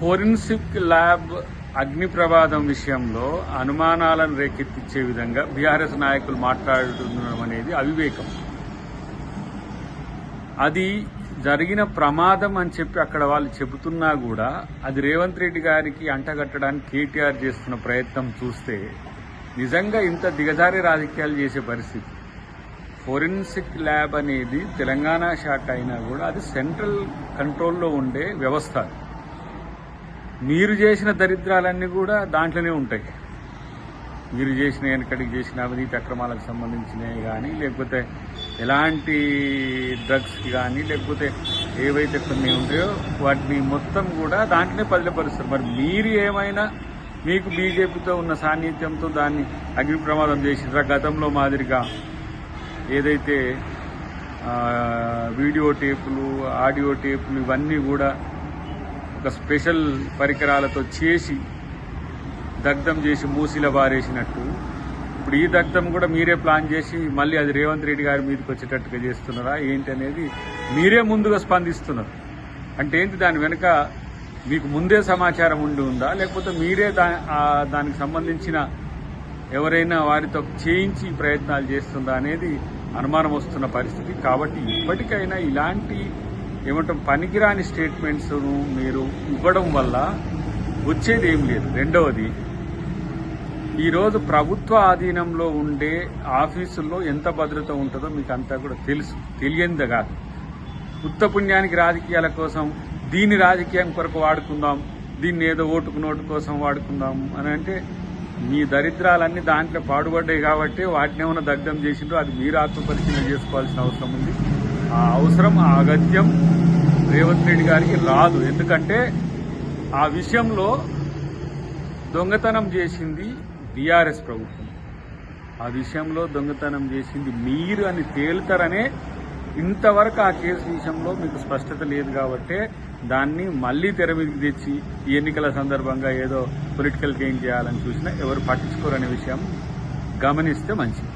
Forensic lab అగ్ని ప్రమాదం విషయంలో అనుమానాలను రేకెత్తించే విధంగా బీఆర్ఎస్ నాయకులు మాట్లాడుతుండడం అనేది అవివేకం. అది జరిగిన ప్రమాదం అని చెప్పి అక్కడ వాళ్ళు చెబుతున్నా కూడా అది రేవంత్ రెడ్డి గారికి అంటగట్టడానికి కేటీఆర్ చేస్తున్న ప్రయత్నం చూస్తే నిజంగా ఇంత దిగజారి రాజకీయాలు చేసే పరిస్థితి. ఫోరెన్సిక్ ల్యాబ్ అనేది తెలంగాణ శాఖ అయినా కూడా అది సెంట్రల్ కంట్రోల్లో ఉండే వ్యవస్థ. మీరు చేసిన దరిద్రాలన్నీ కూడా దాంట్లోనే ఉంటాయి. మీరు చేసిన వెనకడికి చేసిన అవినీతి అక్రమాలకు సంబంధించినవి కానీ లేకపోతే ఎలాంటి డ్రగ్స్కి కానీ లేకపోతే ఏవైతే కొన్ని ఉంటాయో వాటిని మొత్తం కూడా దాంట్లోనే పదిలపరుస్తారు మరి మీరు ఏమైనా మీకు బీజేపీతో ఉన్న సాన్నిధ్యంతో దాన్ని అగ్ని ప్రమాదం చేసినరా గతంలో మాదిరిగా ఏదైతే వీడియో టేపులు ఆడియో టేపులు ఇవన్నీ కూడా ఒక స్పెషల్ పరికరాలతో చేసి దగ్ధం చేసి మూసిల బారేసినట్టు ఇప్పుడు ఈ దగ్ధం కూడా మీరే ప్లాన్ చేసి మళ్ళీ అది రేవంత్ రెడ్డి గారి మీదకి వచ్చేటట్టుగా చేస్తున్నారా? ఏంటి అనేది మీరే ముందుగా స్పందిస్తున్నారు. అంటే ఏంటి దాని వెనుక మీకు ముందే సమాచారం ఉండి ఉందా? లేకపోతే మీరే దా దానికి సంబంధించిన ఎవరైనా వారితో చేయించి ప్రయత్నాలు చేస్తుందా అనేది అనుమానం వస్తున్న పరిస్థితి. కాబట్టి ఇప్పటికైనా ఇలాంటి ఏమంటాం పనికిరాని స్టేట్మెంట్స్ను మీరు ఇవ్వడం వల్ల వచ్చేది ఏం లేదు. రెండవది ఈరోజు ప్రభుత్వ ఆధీనంలో ఉండే ఆఫీసుల్లో ఎంత భద్రత ఉంటుందో మీకు అంతా కూడా తెలుసు. తెలియంది కాదు. ఉత్తపుణ్యానికి రాజకీయాల కోసం దీన్ని రాజకీయం కొరకు వాడుకుందాం దీన్ని ఏదో ఓటుకు నోటు కోసం వాడుకుందాం అని అంటే మీ దరిద్రాలన్నీ దాంట్లో పాడుపడ్డాయి కాబట్టి వాటిని ఏమైనా దగ్ధం చేసిండ్రో అది మీరు ఆత్మపరిశీలన చేసుకోవాల్సిన అవసరం ఉంది. ఆ అవసరం ఆ అగత్యం రేవంత్ రెడ్డి గారికి రాదు. ఎందుకంటే ఆ విషయంలో దొంగతనం చేసింది బీఆర్ఎస్ ప్రభుత్వం. ఆ విషయంలో దొంగతనం చేసింది మీరు అని తేలుతారనే ఇంతవరకు ఆ కేసు విషయంలో మీకు స్పష్టత లేదు కాబట్టి దాన్ని మళ్ళీ తెర మీదకి తెచ్చి ఈ ఎన్నికల సందర్భంగా ఏదో పొలిటికల్ గెయిన్ చేయాలని చూసినా ఎవరు పట్టించుకోరనే విషయం గమనిస్తే మంచిది.